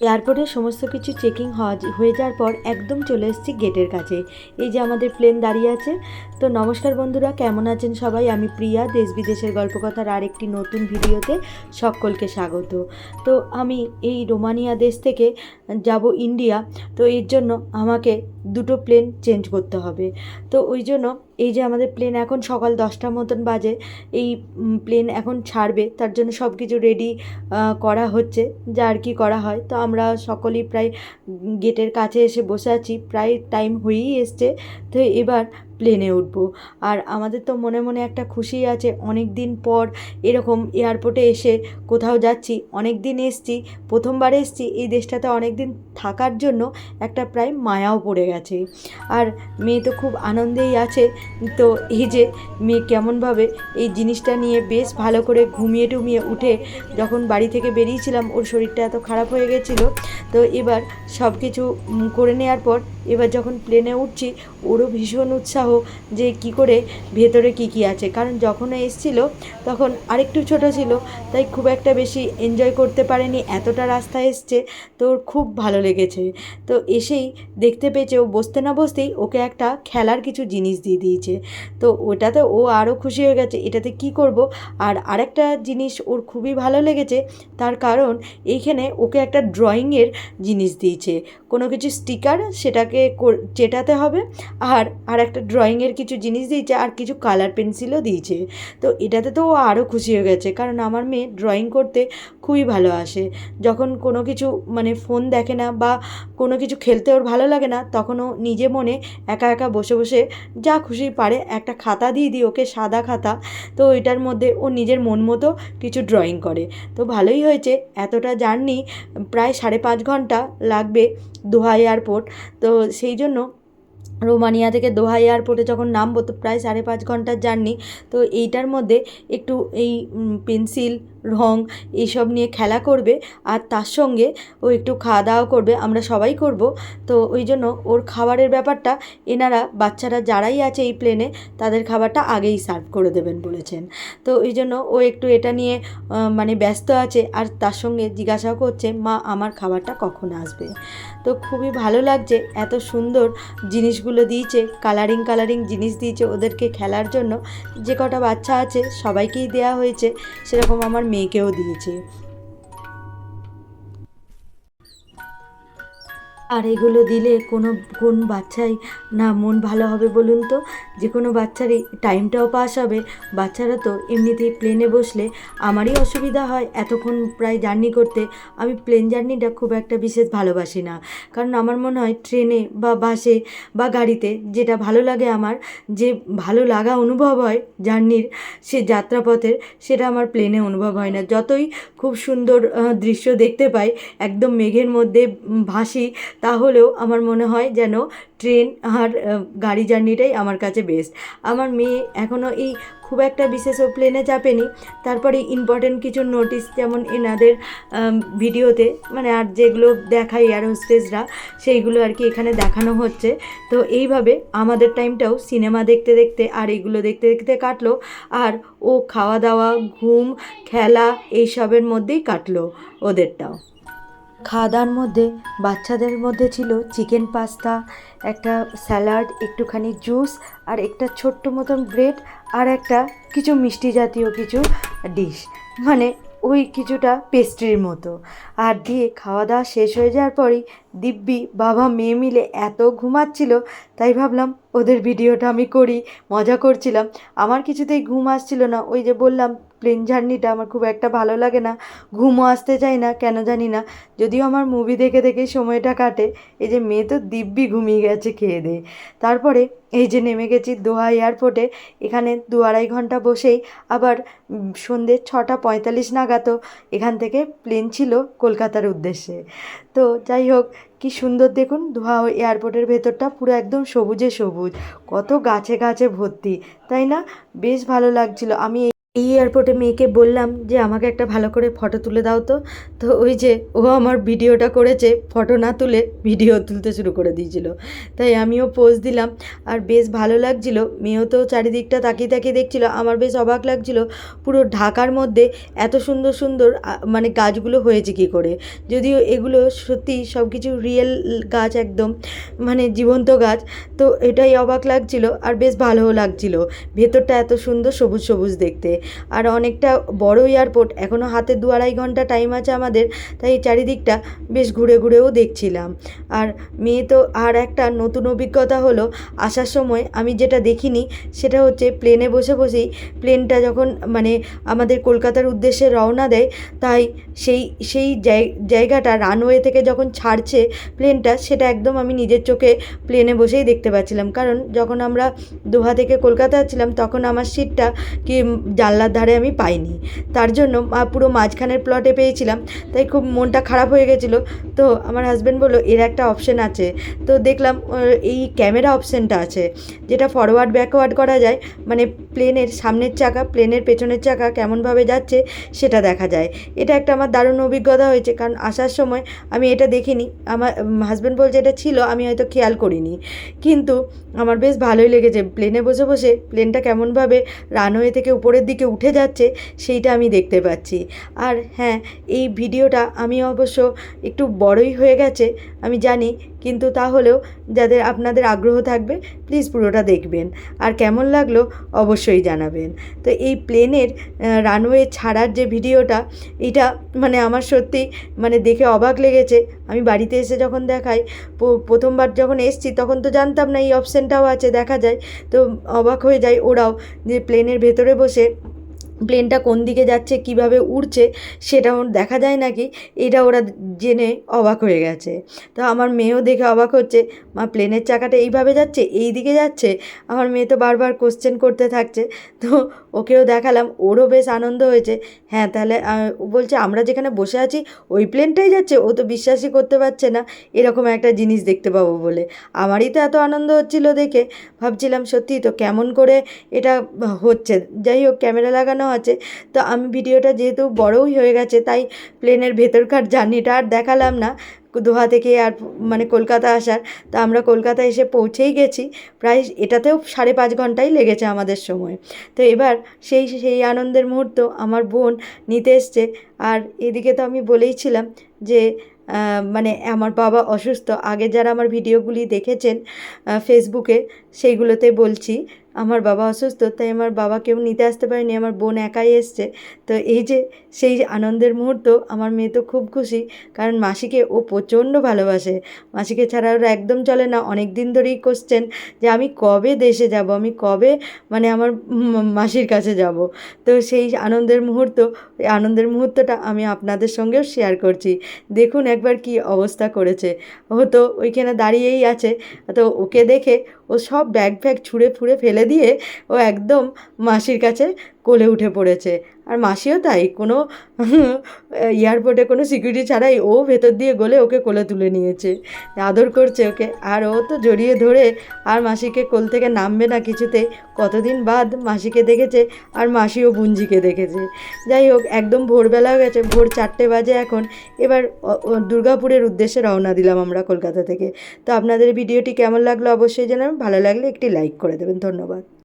এয়ারপোর্টে সমস্ত কিছু চেকিং হয়ে যাওয়ার পর একদম চলে এসেছি গেটের কাছে। এই যে আমাদের প্লেন দাঁড়িয়ে আছে। তো নমস্কার বন্ধুরা, কেমন আছেন সবাই? আমি প্রিয়া, দেশ বিদেশের গল্পকথার আরেকটি নতুন ভিডিওতে সকলকে স্বাগত। তো আমি এই রোমানিয়া দেশ থেকে যাব ইন্ডিয়া। তো এর জন্য আমাকে দুটো প্লেন চেঞ্জ করতে হবে। তো ওই জন্য এই যে আমাদের প্লেন এখন সকাল দশটার মতন বাজে, এই প্লেন এখন ছাড়বে, তার জন্য সব কিছু রেডি করা হচ্ছে, যা আর কি করা হয়। তো আমরা সকলেই প্রায় গেটের কাছে এসে বসে আছি, প্রায় টাইম হয়েই এসছে। তো এবার প্লেনে উঠবো। আর আমাদের তো মনে মনে একটা খুশি আছে অনেক দিন পর এরকম এয়ারপোর্টে এসে কোথাও যাচ্ছি অনেক দিন এসছি, প্রথমবার এসছি, এই দেশটাতে অনেক দিন থাকার জন্য একটা প্রায় মায়াও পড়ে গেছে। আর মেয়ে তো খুব আনন্দেই আছে, তো এই যে মেয়ে কেমনভাবে এই জিনিসটা নিয়ে বেশ ভালো করে ঘুমিয়ে টুমিয়ে উঠে যখন বাড়ি থেকে বেরিয়েছিলাম, ওর শরীরটা এত খারাপ হয়ে গেছিল, তো এবার সব কিছু করে নেওয়ার পর এবার যখন প্লেনে উঠছি, ওরও ভীষণ উৎসাহ যে কি করে ভেতরে কি কি আছে। কারণ যখন এসছিল, তখন আরেকটু ছোট ছিল, তাই খুব একটা বেশি এনজয় করতে পারেনি, এতটা রাস্তা এসছে, তো ওর খুব ভালো লেগেছে। তো এসেই দেখতে পেয়েছে, ও বসতে না বসতেই ওকে একটা খেলার কিছু জিনিস দিয়ে দিয়েছে। তো ওটাতে ও আরও খুশি হয়ে গেছে, এটাতে কি করব? আর আরেকটা জিনিস ওর খুবই ভালো লেগেছে, তার কারণ এইখানে ওকে একটা ড্রয়িংয়ের জিনিস দিয়েছে। কোনো কিছু স্টিকার সেটাকে চেটাতে হবে, আর আর একটা ড্রয়িংয়ের কিছু জিনিস দিয়েছে আর কিছু কালার পেন্সিলও দিয়েছে। তো এটাতে তো ও আরও খুশি হয়ে গেছে, কারণ আমার মেয়ে ড্রয়িং করতে খুবই ভালো আসে যখন কোনো কিছু মানে ফোন দেখে না বা কোনো কিছু খেলতে ওর ভালো লাগে না, তখন ও নিজে মনে একা একা বসে বসে যা খুশি পারে একটা খাতা দিয়ে দিই, ওকে সাদা খাতা। তো এটার মধ্যে ও নিজের মন মতো কিছু ড্রয়িং করে। তো ভালোই হয়েছে, এতটা জার্নি প্রায় সাড়ে পাঁচ ঘণ্টা লাগবে দোহা এয়ারপোর্ট তো সেই জন্য রোমানিয়া থেকে দোহা এয়ারপোর্টে যখন নামবো, তো প্রায় সাড়ে পাঁচ ঘণ্টার জার্নি। তো এইটার মধ্যে একটু এই পেন্সিল, রং এইসব নিয়ে খেলা করবে আর তার সঙ্গে ও একটু খাওয়া দাওয়া করবে, আমরা সবাই করব। তো ওই জন্য ওর খাবারের ব্যাপারটা এনারা, বাচ্চারা যারাই আছে এই প্লেনে তাদের খাবারটা আগেই সার্ভ করে দেবেন বলেছেন। তো ওই জন্য ও একটু এটা নিয়ে মানে ব্যস্ত আছে আর তার সঙ্গে জিজ্ঞাসাও করছে, মা, আমার খাবারটা কখন আসবে? তো খুবই ভালো লাগছে, এত সুন্দর জিনিসগুলো দিয়েছে কালারিং কালারিং জিনিস দিয়েছে ওদেরকে খেলার জন্য। যে কটা বাচ্চা আছে সবাইকেই দেয়া হয়েছে, সেরকম আমার মেয়েকেও দিয়েছে। আর এগুলো দিলে কোনো, কোন বাচ্চাই না মন ভালো হবে বলুন তো? যে কোনো বাচ্চারই টাইমটাও পাস হবে। বাচ্চারা তো এমনিতেই প্লেনে বসলে আমারই অসুবিধা হয় এতক্ষণ প্রায় জার্নি করতে। আমি প্লেন জার্নিটা খুব একটা বিশেষ ভালোবাসি না। কারণ আমার মনে হয় ট্রেনে বা বাসে বা গাড়িতে যেটা ভালো লাগে আমার, যে ভালো লাগা অনুভব হয় জার্নির, সে যাত্রাপথের, সেটা আমার প্লেনে অনুভব হয় না। যতই খুব সুন্দর দৃশ্য দেখতে পাই, একদম মেঘের মধ্যে ভাসি তাহলেও আমার মনে হয় যেন ট্রেন আর গাড়ি জার্নিটাই আমার কাছে বেস্ট আমার মেয়ে এখনও এই খুব একটা বিশেষ প্লেনে চাপেনি। তারপরে ইম্পর্টেন্ট কিছু নোটিস যেমন এনাদের ভিডিওতে মানে আর যেগুলো দেখায় এয়ার হোস্টেসরা সেইগুলো আর কি এখানে দেখানো হচ্ছে। তো এইভাবে আমাদের টাইমটাও সিনেমা দেখতে দেখতে আর এগুলো দেখতে দেখতে কাটলো। আর ও খাওয়া দাওয়া ঘুম, খেলা, এইসবের মধ্যেই কাটলো ওদেরটাও। খাওয়া দাওয়ার মধ্যে, বাচ্চাদের মধ্যে ছিল চিকেন পাস্তা একটা স্যালাড একটুখানি জুস আর একটা ছোট্ট মতন ব্রেড আর একটা কিছু মিষ্টি জাতীয় কিছু ডিশ মানে ওই কিছুটা পেস্ট্রির মতো। আর দিয়ে খাওয়া দাওয়া শেষ হয়ে যাওয়ার পরেই দিব্যি বাবা মেয়ে মিলে এত ঘুমাচ্ছিল, তাই ভাবলাম ওদের ভিডিওটা আমি করি, মজা করছিলাম। আমার কিছুতেই ঘুম আসছিল না, ওই যে বললাম প্লেন জার্নিটা আমার খুব একটা ভালো লাগে না। ঘুমও আসতে চাই না, কেন জানি না। যদিও আমার মুভি দেখে দেখে সময়টা কাটে, এই যে মেয়ে তো দিব্যি ঘুমিয়ে গেছে খেয়ে দিয়ে। তারপরে এই যে নেমে গেছি দোহা এয়ারপোর্টে এখানে দু আড়াই ঘণ্টা বসেই আবার সন্ধ্যে ছটা পঁয়তাল্লিশ নাগাদও এখান থেকে প্লেন ছিল কলকাতার উদ্দেশ্যে। তো যাই হোক, কি সুন্দর দেখুন, দোহা এয়ারপোর্টের ভেতরটা পুরো একদম সবুজে সবুজ। কত গাছে গাছে ভর্তি, তাই না? বেশ ভালো লাগছিল। আমি এই এয়ারপোর্টে মেয়েকে বললাম যে, আমাকে একটা ভালো করে ফটো তুলে দাও তো। তো ওই যে, ও আমার ভিডিওটা করেছে ফটো না তুলে ভিডিও তুলতে শুরু করে দিয়েছিল। তাই আমিও পোজ দিলাম। আর বেশ ভালো লাগছিল। মেয়েও তো চারিদিকটা তাকিয়ে তাকিয়ে দেখছিল। আমার বেশ অবাক লাগছিল পুরো ঢাকার মধ্যে এত সুন্দর সুন্দর মানে গাছগুলো হয়েছে কী করে। যদিও এগুলো সত্যি সব কিছু রিয়েল গাছ একদম মানে জীবন্ত গাছ। তো এটাই অবাক লাগছিল। আর বেশ ভালোও লাগছিল। ভেতরটা এত সুন্দর সবুজ সবুজ দেখতে। আর অনেকটা বড় এয়ারপোর্ট। এখনও হাতে দু আড়াই ঘণ্টা টাইম আছে আমাদের, তাই চারিদিকটা বেশ ঘুরে ঘুরেও দেখছিলাম। আর মেয়ে তো আর একটা নতুন অভিজ্ঞতা হলো, আসার সময় আমি যেটা দেখিনি সেটা হচ্ছে প্লেনে বসে বসেই প্লেনটা যখন মানে আমাদের কলকাতার উদ্দেশ্যে রওনা দেয়, তাই সেই সেই জায়- জায়গাটা রানওয়ে থেকে যখন ছাড়ছে প্লেনটা সেটা একদম আমি নিজের চোখে প্লেনে বসেই দেখতে পাচ্ছিলাম। কারণ যখন আমরা দোহা থেকে কলকাতা ছিলাম তখন আমার সিটটা কি জানলার ধারে আমি পাইনি। তার জন্য পুরো মাঝখানের প্লটে পেয়েছিলাম। তাই খুব মনটা খারাপ হয়ে গেছিল। তো আমার হাজব্যান্ড বলল, এর একটা অপশন আছে। তো দেখলাম এই ক্যামেরা অপশানটা আছে, যেটা ফরওয়ার্ড ব্যাকওয়ার্ড করা যায়। মানে প্লেনের সামনের চাকা প্লেনের পেছনের চাকা কেমনভাবে যাচ্ছে সেটা দেখা যায়। এটা একটা আমার দারুণ অভিজ্ঞতা হয়েছে, কারণ আসার সময় আমি এটা দেখিনি। আমার হাজব্যান্ড বলছে এটা ছিল, আমি হয়তো খেয়াল করিনি। কিন্তু আমার বেশ ভালোই লেগেছে। প্লেনে বসে বসে প্লেনটা কেমনভাবে রানওয়ে থেকে উপরের দিকে উঠে যাচ্ছে, সেইটা আমি দেখতে পাচ্ছি। আর হ্যাঁ এই ভিডিওটা আমি অবশ্য একটু বড়ই হয়ে গেছে, আমি জানি কিন্তু তাহলেও যাদের আপনাদের আগ্রহ থাকবে প্লিজ পুরোটা দেখবেন। আর কেমন লাগল অবশ্যই জানাবেন। তো এই প্লেনের রানওয়ে ছাড়ার যে ভিডিওটা, এটা মানে আমার সত্যি মানে দেখে অবাক লেগেছে। আমি বাড়িতে এসে যখন দেখাই প্রথমবার যখন এসছি, তখন তো জানতাম না এই অপশানটাও আছে, দেখা যায়। তো অবাক হয়ে যায় ওরাও যে প্লেনের ভেতরে বসে প্লেনটা কোন দিকে যাচ্ছে, কীভাবে উড়ছে সেটা দেখা যায় নাকি, এটা ওরা জেনে অবাক হয়ে গেছে। তো আমার মেয়েও দেখে অবাক হচ্ছে, মা, প্লেনের চাকাটা এইভাবে যাচ্ছে, এই দিকে যাচ্ছে? আমার মেয়ে তো বারবার কোশ্চেন করতে থাকছে। তো ওকেও দেখালাম, ওরও বেশ আনন্দ হয়েছে। হ্যাঁ তাহলে বলছে, আমরা যেখানে বসে আছি, ওই প্লেনটাই যাচ্ছে, ও তো বিশ্বাসই করতে পারছে না, এরকম একটা জিনিস দেখতে পাবো বলে। আমারই তো এত আনন্দ হচ্ছিল দেখে। ভাবছিলাম সত্যি তো কেমন করে এটা হচ্ছে? যাই হোক, ক্যামেরা লাগানো আছে। তো আমি ভিডিওটা যেহেতু বড়ই হয়ে গেছে, তাই প্লেনের ভেতরকার জার্নিটা আর দেখালাম না। দোহা থেকে আর মানে কলকাতা আসার, তো আমরা কলকাতা এসে পৌঁছেই গেছি। প্রায় এটাতেও সাড়ে পাঁচ ঘন্টাই লেগেছে আমাদের সময়। তো এবার সেই সেই আনন্দের মুহূর্ত আমার বোন নিতে এসছে। আর এদিকে তো আমি বলেইছিলাম যে মানে আমার বাবা অসুস্থ। আগে যারা আমার ভিডিওগুলি দেখেছেন ফেসবুকে সেইগুলোতে বলছি। আমার বাবা অসুস্থ, তাই আমার বাবা কেউ নিতে আসতে পারেনি, আমার বোন একাই এসছে। তো এই যে, সেই আনন্দের মুহূর্ত, আমার মেয়ে তো খুব খুশি, কারণ মাসিকে ও প্রচণ্ড ভালোবাসে। মাসিকে ছাড়া ওরা একদম চলে না অনেক দিন ধরেই কোশ্চেন যে আমি কবে দেশে যাব, আমি কবে মানে আমার মাসির কাছে যাব? তো সেই আনন্দের মুহূর্ত আনন্দের মুহূর্তটা আমি আপনাদের সঙ্গেও শেয়ার করছি। দেখুন একবার কি অবস্থা করেছে। ও তো ওইখানে দাঁড়িয়েই আছে, তো ওকে দেখে ও সব ব্যাগ ফ্যাগ ছুঁড়ে ফুঁড়ে ফেলে দিয়ে ও একদম মাসির কাছে কোলে উঠে পড়েছে। আর মাসিও তাই, কোনো, এয়ারপোর্টে কোনো সিকিউরিটি ছাড়াই ও ভেতর দিয়ে গলে ওকে কোলে তুলে নিয়েছে। আদর করছে ওকে। আর ও তো জড়িয়ে ধরে আর মাসিকে কোল থেকে নামবে না কিছুতে। কতদিন বাদ মাসিকে দেখেছে আর মাসিও বুঞ্জিকে দেখেছে। যাই হোক, একদম ভোরবেলা হয়ে গেছে, ভোর চারটে বাজে এখন। এবার দুর্গাপুরের উদ্দেশ্যে রওনা দিলাম আমরা কলকাতা থেকে। তো আপনাদের ভিডিওটি কেমন লাগল অবশ্যই জানাবেন, ভালো লাগলে একটি লাইক করে দেবেন। ধন্যবাদ।